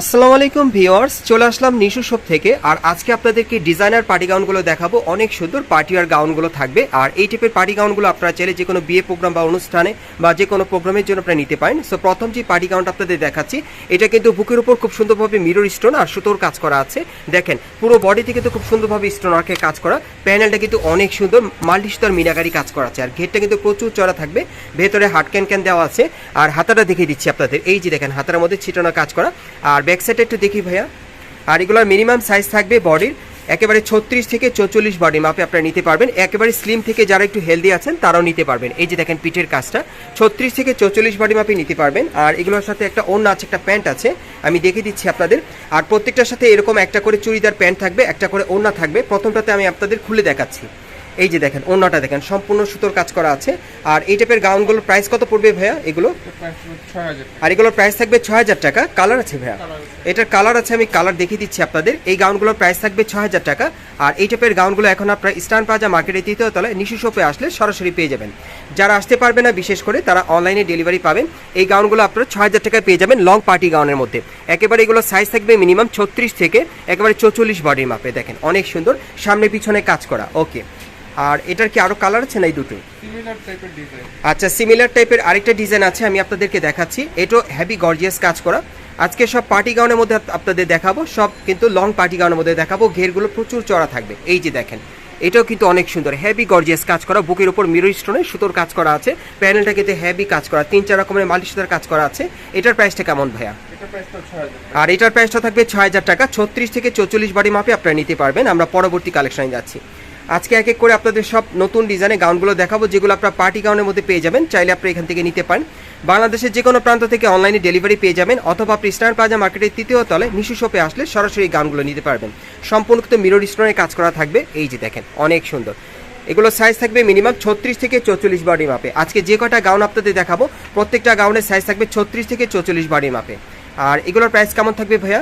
আসসালামু আলাইকুম ভিউয়ার্স, চলে আসলাম নিশু শপ থেকে। আর আজকে আপনাদেরকে ডিজাইনার পার্টি গাউনগুলো দেখাবো। অনেক সুন্দর পার্টি আর গাউনগুলো থাকবে। আর এই টাইপের পার্টি গাউনগুলো আপনারা চাইলে যে কোনো বিয়ে প্রোগ্রাম বা অনুষ্ঠানে বা যে কোনো প্রোগ্রামের জন্য আপনারা নিতে পারেন। সো প্রথম যে পার্টি গাউনটা আপনাদের দেখাচ্ছি, এটা কিন্তু বুকের উপর খুব সুন্দরভাবে মিরর স্টোন আর সুতোর কাজ করা আছে। দেখেন, পুরো বডিতে কিন্তু খুব সুন্দরভাবে স্টোন আর্কের কাজ করা। প্যানেলটা কিন্তু অনেক সুন্দর মাল্টি সুতার মিনাকারি কাজ করা আছে। আর ঘেরটা কিন্তু প্রচুর চড়া থাকবে। ভেতরে হাট ক্যান ক্যান দেওয়া আছে। আর হাতাটা দেখিয়ে দিচ্ছি আপনাদের। এই যে দেখেন, হাতার মধ্যে ছিটানো কাজ করা। আর ব্যাক সাইডে একটু দেখি ভাইয়া। আর এগুলোর মিনিমাম সাইজ থাকবে বডির একেবারে ছত্রিশ থেকে চৌচল্লিশ বডি মাপে আপনারা নিতে পারবেন। একেবারে স্লিম থেকে যারা একটু হেলদি আছেন, তারাও নিতে পারবেন। এই যে দেখেন পিঠের কাজটা। ছত্রিশ থেকে চৌচল্লিশ বডি মাপে নিতে পারবেন। আর এগুলোর সাথে একটা অন্য আছে, একটা প্যান্ট আছে। আমি দেখে দিচ্ছি আপনাদের। আর প্রত্যেকটার সাথে এরকম একটা করে চুড়িদার প্যান্ট থাকবে, একটা করে ওড়না থাকবে। প্রথমটাতে আমি আপনাদের খুলে দেখাচ্ছি। এই যে দেখেন ওড়নাটা দেখেন সম্পূর্ণ সুতোর কাজ করা আছে। আর এই টাইপের গাউনগুলোর প্রাইস কত পড়বে ভাইয়া এগুলো? আর এগুলোর প্রাইস থাকবে ছয় হাজার টাকা। কালার আছে ভাইয়া? এটার কালার আছে আমি কালার দেখিয়ে দিচ্ছি আপনাদের। এই গাউনগুলোর প্রাইস থাকবে ছয় হাজার টাকা। আর এই টাইপের গাউনগুলো এখন আপনার স্টান প্লাজা মার্কেটের তৃতীয় তলায় নিশু শপে আসলে সরাসরি পেয়ে যাবেন। যারা আসতে পারবে না বিশেষ করে তারা অনলাইনে ডেলিভারি পাবেন। এই গাউনগুলো আপনারা ছয় হাজার টাকায় পেয়ে যাবেন লং পার্টি গাউনের মধ্যে। একেবারে এগুলো সাইজ থাকবে মিনিমাম ছত্রিশ থেকে একেবারে চৌচল্লিশ বডির মাপে দেখেন অনেক সুন্দর। সামনে পিছনে কাজ করা। ওকে আর এটার কি আরও কালার আছে না এই ডিজাইন আচ্ছা সিমিলার টাইপের আরেকটা ডিজাইন আছে আমি আপনাদেরকে দেখাচ্ছি। এটাও হেভি গর্জিয়াস কাজ করা। আজকে সব পার্টি গাউনের মধ্যে আপনাদের দেখাবো। সব কিন্তু লং পার্টি গাউনের মধ্যে দেখাবো। ঘেরগুলো প্রচুর চড়া থাকবে। এই যে দেখেন এটাও কিন্তু অনেক সুন্দর। হেভি গর্জিয়াস কাজ করা। বুকের উপর মিরর স্টোনে সুতোর কাজ করা আছে। প্যানেলটা কিন্তু হেভি কাজ করা। তিন চার রকমের মাল্টি সুতার কাজ করা আছে। এটার প্রাইসটা কেমন ভাইয়া? আর এটার প্রাইসটা থাকবে ছয় হাজার টাকা। ছত্রিশ থেকে চৌচল্লিশ বাড়ি মাপে আপনারা নিতে পারবেন। আমরা পরবর্তী কালেকশনে যাচ্ছি। আজকে এক এক করে আপনাদের সব নতুন ডিজাইনে গাউনগুলো দেখাবো, যেগুলো আপনারা পার্টি গাউনের মধ্যে পেয়ে যাবেন। চাইলে আপনি এখান থেকে নিতে পারেন। বাংলাদেশের যে কোনো প্রান্ত থেকে অনলাইনে ডেলিভারি পেয়ে যাবেন, অথবা আপনি স্টার প্লাজা মার্কেটের তৃতীয় তলে নিশু শপে আসলে সরাসরি গাউনগুলো নিতে পারবেন। সম্পূর্ণ কিন্তু মিরর স্টোনের কাজ করা থাকবে। এই যে দেখেন, অনেক সুন্দর। এগুলো সাইজ থাকবে মিনিমাম ছত্রিশ থেকে চৌচল্লিশ বডি মাপে আজকে যে কটা গাউন আপনাদের দেখাবো, প্রত্যেকটা গাউনের সাইজ থাকবে ছত্রিশ থেকে চৌচল্লিশ বডি মাপে আর এগুলোর প্রাইস কেমন থাকবে ভাইয়া?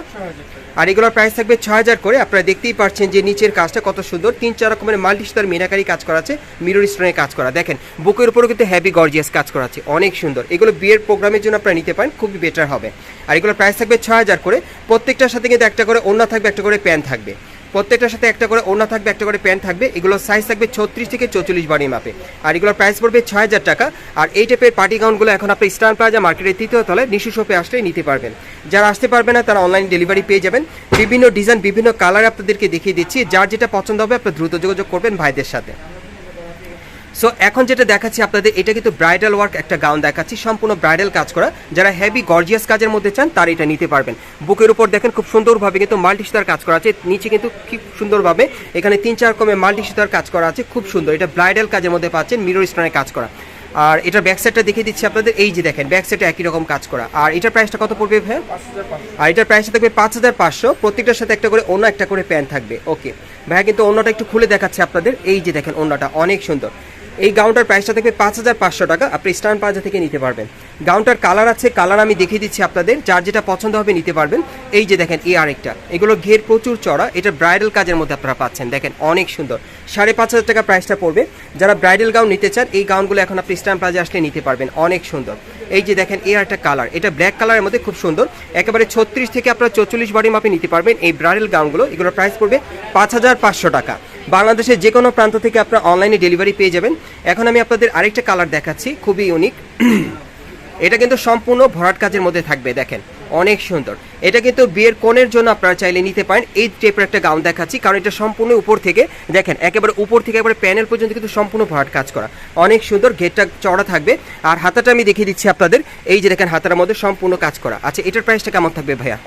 আর এগুলোর প্রাইস থাকবে ছ হাজার করে। আপনারা দেখতেই পাচ্ছেন যে নিচের কাজটা কত সুন্দর। তিন, চার রকমের মাল্টি স্টার মিনাকারি কাজ করা আছে মিরর স্টোনের কাজ করা। দেখেন, বুকের উপরও কিন্তু হ্যাভি গর্জিয়াস কাজ করা আছে। অনেক সুন্দর। এগুলো বিয়ের প্রোগ্রামের জন্য আপনারা নিতে পারেন, খুবই বেটার হবে। আর এগুলোর প্রাইস থাকবে ছ হাজার করে। প্রত্যেকটার সাথে কিন্তু একটা করে অন্য থাকবে, একটা করে প্যান থাকবে। প্রত্যেকটার সাথে একটা করে ওড়না থাকবে, একটা করে প্যান্ট থাকবে। এগুলোর সাইজ থাকবে ছত্রিশ থেকে চৌচল্লিশ বাড়ি মাপে আর এগুলোর প্রাইস পড়বে ছয় হাজার টাকা। আর এই টাইপের পার্টি গাউনগুলো এখন আপনি স্টার প্লাজা মার্কেটের তৃতীয় তলায় নিশু শপে আসলেই নিতে পারবেন। যারা আসতে পারবে না, তারা অনলাইন ডেলিভারি পেয়ে যাবেন। বিভিন্ন ডিজাইন বিভিন্ন কালার আপনাদেরকে দেখিয়ে দিচ্ছি। যার যেটা পছন্দ হবে, আপনার দ্রুত যোগাযোগ করবেন ভাইদের সাথে। সো এখন যেটা দেখাচ্ছি আপনাদের, এটা কিন্তু ব্রাইডাল ওয়ার্ক একটা গাউন দেখাচ্ছি, সম্পূর্ণ ব্রাইডাল কাজ করা। যারা হেভি গর্জিয়াস কাজের মধ্যে চান, তারা এটা নিতে পারবেন। বুকের উপর দেখেন, খুব সুন্দরভাবে কিন্তু মাল্টি সুতার কাজ করা আছে। নিচে কিন্তু খুব সুন্দরভাবে এখানে তিন চার রকমের মাল্টি সুতার কাজ করা আছে, খুব সুন্দর। এটা ব্রাইডাল কাজের মধ্যে পাচ্ছেন মিরর স্টোনের কাজ করা। আর এটার ব্যাক সাইডটা দেখিয়ে দিচ্ছি আপনাদের, এই যে দেখেন ব্যাক সাইডে একই রকম কাজ করা। আর এটার প্রাইসটা কত পড়বে ভাই? আর এটার প্রাইসটা থাকবে পাঁচ হাজার পাঁচশো। প্রত্যেকটার সাথে একটা করে অন্য একটা করে প্যান্ট থাকবে। ওকে ভাইয়া কিন্তু অন্যটা একটু খুলে দেখাচ্ছে আপনাদের। এই যে দেখেন অন্যটা অনেক সুন্দর। এই গাউনটার প্রাইসটা থাকবে পাঁচ হাজার পাঁচশো টাকা। আপনি স্টান প্লাজা থেকে নিতে পারবেন। গাউনটার কালার আছে কালার আমি দেখিয়ে দিচ্ছি আপনাদের। যার যেটা পছন্দ হবে নিতে পারবেন। এই যে দেখেন, এই আরেকটা। এগুলো ঘের প্রচুর চড়া। এটা ব্রাইডাল কাজের মধ্যে আপনারা পাচ্ছেন। দেখেন, অনেক সুন্দর। সাড়ে পাঁচ হাজার টাকা প্রাইসটা পড়বে। যারা ব্রাইডাল গাউন নিতে চান, এই গাউনগুলো এখন আপনি স্টান প্লাজা আসলে নিতে পারবেন। অনেক সুন্দর। এই যে দেখেন, এই একটা কালার এটা ব্ল্যাক কালারের মধ্যে খুব সুন্দর। একেবারে ছত্রিশ থেকে আপনারা চৌচল্লিশ বাড়ি মাপে নিতে পারবেন এই ব্রাইডাল গাউনগুলো এগুলোর প্রাইস পড়বে পাঁচ হাজার পাঁচশো টাকা। বাংলাদেশের যে কোনো প্রান্ত থেকে আপনারা অনলাইনে ডেলিভারি পেয়ে যাবেন। এখন আমি আপনাদের আরেকটা কালার দেখাচ্ছি, খুবই ইউনিক এটা কিন্তু সম্পূর্ণ ভরাট কাজের মধ্যে থাকবে, দেখেন, অনেক সুন্দর। এটা কিন্তু বিয়ের কোণের জন্য আপনারা চাইলে নিতে পারেন। এই টাইপের একটা গাউন দেখাচ্ছি, কারণ এটা সম্পূর্ণ উপর থেকে, দেখেন, একেবারে উপর থেকে, একেবারে প্যানেল পর্যন্ত কিন্তু সম্পূর্ণ ভরাট কাজ করা। অনেক সুন্দর ঘেরটা চড়া থাকবে। আর হাতাটা আমি দেখিয়ে দিচ্ছি আপনাদের। এই যে দেখেন, হাতার মধ্যে সম্পূর্ণ কাজ করা। আচ্ছা এটার প্রাইসটা কেমন থাকবে ভাইয়া?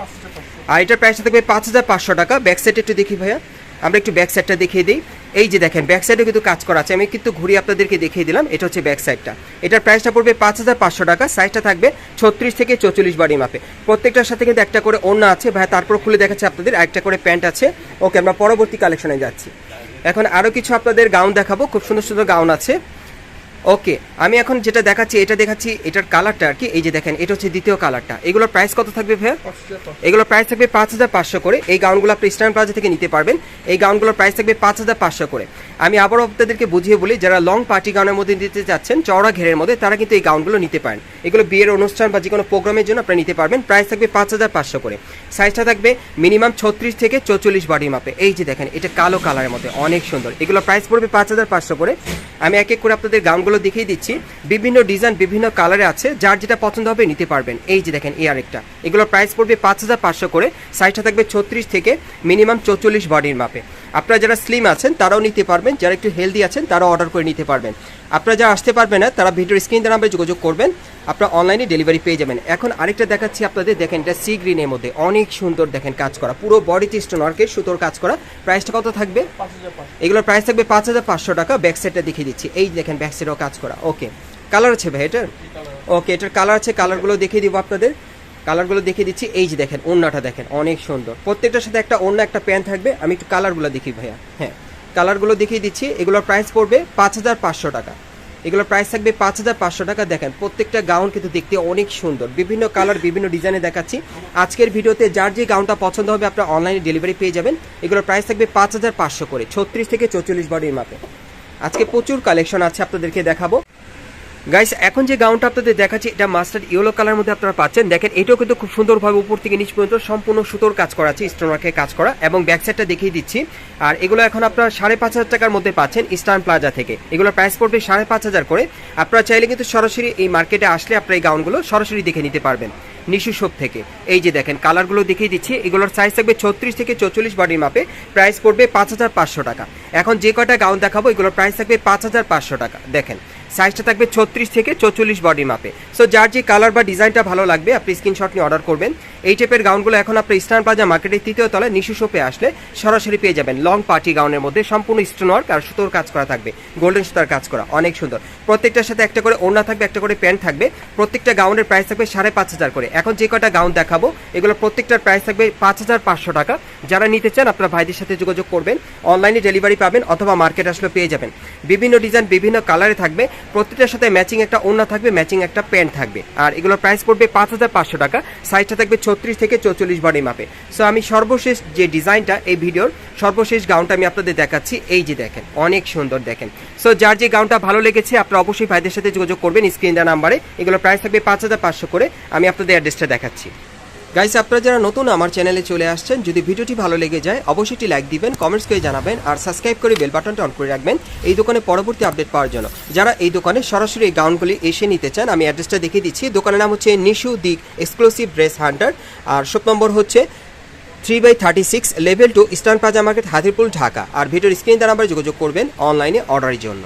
আর এটার প্রাইসটা থাকবে পাঁচ হাজার পাঁচশো টাকা। ব্যাক সাইড একটু দেখি ভাইয়া। আমরা একটু ব্যাক সাইডটা দেখিয়ে দিই। এই যে দেখেন ব্যাক সাইডে কিন্তু কাজ করা আছে। আমি কিন্তু ঘুরিয়ে আপনাদেরকে দেখিয়ে দিলাম, এটা হচ্ছে ব্যাক সাইডটা এটার প্রাইসটা পড়বে পাঁচ হাজার পাঁচশো টাকা সাইজটা থাকবে ছত্রিশ থেকে চৌচল্লিশ বাড়ি মাপে প্রত্যেকটার সাথে কিন্তু একটা করে ওড়না আছে। ভাই তারপর খুলে দেখাচ্ছে আপনাদের একটা করে প্যান্ট আছে। ওকে আমরা পরবর্তী কালেকশনে যাচ্ছি। এখন আরও কিছু আপনাদের গাউন দেখাবো। খুব সুন্দর সুন্দর গাউন আছে। ওকে আমি এখন যেটা দেখাচ্ছি এটা দেখাচ্ছি এটার কালারটা আর কি এই যে দেখেন এটা হচ্ছে দ্বিতীয় কালারটা এগুলোর প্রাইস কত থাকবে ভাইয়া? টাকা এগুলোর প্রাইস থাকবে পাঁচ হাজার পাঁচশো করে। এই গাউনগুলো আপনি ইস্টার্ন প্লাজা থেকে নিতে পারবেন। এই গাউনগুলোর প্রাইস থাকবে পাঁচ হাজার পাঁচশো করে। আমি আবারও আপনাদেরকে বুঝিয়ে বলি যারা লং পার্টি গাউনের মধ্যে নিতে চাচ্ছেন চওড়া ঘেরের মধ্যে তারা কিন্তু এই গাউনগুলো নিতে পারেন। এগুলো বিয়ের অনুষ্ঠান বা যে কোনো প্রোগ্রামের জন্য আপনারা নিতে পারবেন। প্রাইস থাকবে পাঁচ হাজার পাঁচশো করে। সাইজটা থাকবে মিনিমাম ছত্রিশ থেকে চৌচল্লিশ বডি মাপে এই যে দেখেন এটা কালো কালারের মধ্যে অনেক সুন্দর। এগুলো প্রাইস পড়বে পাঁচ হাজার পাঁচশো করে। আমি এক এক করে আপনাদের গাউনগুলো দেখিয়ে দিচ্ছি। বিভিন্ন ডিজাইন বিভিন্ন কালারে আছে, যার যেটা পছন্দ হবে নিতে পারবেন। এই যে দেখেন, এই আরেকটা। এগুলোর প্রাইস পড়বে পাঁচ হাজার পাঁচশো করে সাইজটা থাকবে ছত্রিশ থেকে মিনিমাম চৌচল্লিশ বডির মাপে। আপনারা যারা স্লিম আছেন তারাও নিতে পারবেন। যারা একটু হেলদি আছেন তারাও অর্ডার করে নিতে পারবেন। আপনারা যারা আসতে পারবেন না তারা ভিডিওর স্ক্রিন নাম্বারে যোগাযোগ করবেন। আপনারা অনলাইনে ডেলিভারি পেয়ে যাবেন। এখন আরেকটা দেখাচ্ছি আপনাদের। দেখেন এটা সি গ্রিনের মধ্যে। অনেক সুন্দর দেখেন কাজ করা। পুরো বডিতে স্টোন ওয়ার্কের সুতোর কাজ করা। প্রাইসটা কত থাকবে? এগুলোর প্রাইস থাকবে পাঁচ হাজার পাঁচশো টাকা। ব্যাক সাইডটা দেখিয়ে দিচ্ছি। এই দেখেন ব্যাক সাইডেও কাজ করা। ওকে কালার আছে ভাই এটার? ওকে এটার কালার আছে। কালারগুলো দেখিয়ে দিব আপনাদের। কালারগুলো দেখিয়ে দিচ্ছি। এই যে দেখেন, ওড়নাটা দেখেন, অনেক সুন্দর। প্রত্যেকটার সাথে একটা ওড়না, একটা প্যান্ট থাকবে। আমি একটু কালারগুলো দেখি ভাইয়া। হ্যাঁ কালারগুলো দেখিয়ে দিচ্ছি। এগুলোর প্রাইস পড়বে পাঁচ হাজার পাঁচশো টাকা। এগুলোর প্রাইস থাকবে পাঁচ হাজার পাঁচশো টাকা। দেখেন, প্রত্যেকটা গাউন কিন্তু দেখতে অনেক সুন্দর। বিভিন্ন কালার বিভিন্ন ডিজাইনে দেখাচ্ছি। আজকের ভিডিওতে যার যে গাউনটা পছন্দ হবে আপনারা অনলাইনে ডেলিভারি পেয়ে যাবেন। এগুলোর প্রাইস থাকবে পাঁচ হাজার পাঁচশো করে। ছত্রিশ থেকে চৌচল্লিশ বডির মাপে। আজকে প্রচুর কালেকশন আছে আপনাদেরকে দেখাবো। গাইস এখন যে গাউনটা আপনাদের দেখাচ্ছি, এটা মাস্টার ইয়েলো কালার মধ্যে আপনারা পাচ্ছেন। দেখেন, এটাও কিন্তু খুব সুন্দরভাবে উপর থেকে নিচ পর্যন্ত সম্পূর্ণ সুতোর কাজ করা আছে স্টোন ওয়ার্কের কাজ করা, এবং ব্যাক সাইডটা দেখিয়ে দিচ্ছি। আর এগুলো এখন আপনারা সাড়ে পাঁচ হাজার টাকার মধ্যে পাচ্ছেন ইস্টার্ন প্লাজা থেকে। এগুলোর প্রাইস পড়বে সাড়ে পাঁচ হাজার করে। আপনারা চাইলে কিন্তু সরাসরি এই মার্কেটে আসলে আপনারা এই গাউনগুলো সরাসরি দেখে নিতে পারবেন নিশু শপ থেকে। এই যে দেখেন কালারগুলো দেখিয়ে দিচ্ছি। এগুলোর সাইজ থাকবে ছত্রিশ থেকে চৌচল্লিশ বডির মাপে প্রাইস পড়বে পাঁচ হাজার পাঁচশো টাকা। এখন যে কয়টা গাউন দেখাবো, এগুলোর প্রাইস থাকবে পাঁচ হাজার পাঁচশো টাকা। দেখেন সাইজটা থাকবে ছত্রিশ থেকে চৌচল্লিশ বডি মাপে সো যার যে কালার বা ডিজাইনটা ভালো লাগবে, আপনি স্ক্রিনশট নিয়ে অর্ডার করবেন। এই টাইপের গাউনগুলো এখন আপনি ইস্টার্ন প্লাজা মার্কেটের তৃতীয় তলায় নিশু শপে আসলে সরাসরি পেয়ে যাবেন। লং পার্টি গাউনের মধ্যে সম্পূর্ণ স্টোন ওয়ার্ক আর সুতোর কাজ করা থাকবে। গোল্ডেন সুতার কাজ করা, অনেক সুন্দর। প্রত্যেকটার সাথে একটা করে ওড়না থাকবে, একটা করে প্যান্ট থাকবে। প্রত্যেকটা গাউনের প্রাইস থাকবে সাড়ে পাঁচ হাজার করে। এখন যে কটা গাউন দেখাবো এগুলো প্রত্যেকটার প্রাইস থাকবে পাঁচ হাজার পাঁচশো টাকা। যারা নিতে চান, আপনারা ভাইদের সাথে যোগাযোগ করবেন। অনলাইনে ডেলিভারি পাবেন অথবা মার্কেট আসলে পেয়ে যাবেন। বিভিন্ন ডিজাইন বিভিন্ন কালারে থাকবে। প্রত্যেকটার সাথে ম্যাচিং একটা ওড়না থাকবে ম্যাচিং একটা প্যান্ট থাকবে। আর এগুলোর প্রাইস পড়বে পাঁচ হাজার পাঁচশো টাকা সাইজটা থাকবে ছত্রিশ থেকে চৌচল্লিশ বডি মাপে সো আমি সর্বশেষ যে ডিজাইনটা এই ভিডিওর সর্বশেষ গাউনটা আমি আপনাদের দেখাচ্ছি, এই যে দেখেন, অনেক সুন্দর দেখেন। সো যার যে গাউনটা ভালো লেগেছে, আপনারা অবশ্যই ভাইদের সাথে যোগাযোগ করবেন স্ক্রিন দেওয়া নাম্বারে। এগুলোর প্রাইস থাকবে পাঁচ হাজার পাঁচশো করে, আমি আপনাদের অ্যাড্রেসটা দেখাচ্ছি। গাইস আপনারা যারা নতুন আমার চ্যানেলে চলে আসছেন, যদি ভিডিওটি ভালো লেগে যায়, অবশ্যই লাইক দিবেন কমেন্টস করে জানাবেন, আর সাবস্ক্রাইব করে বেল বাটনটা অন করে রাখবেন এই দোকানে পরবর্তী আপডেট পাওয়ার জন্য। যারা এই দোকানে সরাসরি এই গাউনগুলি এসে নিতে চান, আমি অ্যাড্রেসটা দেখিয়ে দিচ্ছি। দোকানের নাম হচ্ছে নিশু দিক এক্সক্লুসিভ ড্রেস হান্টার আর শপ নম্বর হচ্ছে three by thirty six level two Eastern Plaza market Hatirpul Dhaka আর ভিডিওর স্ক্রিন দ্বারা নাম্বারে যোগাযোগ করবেন অনলাইনে অর্ডারের জন্য।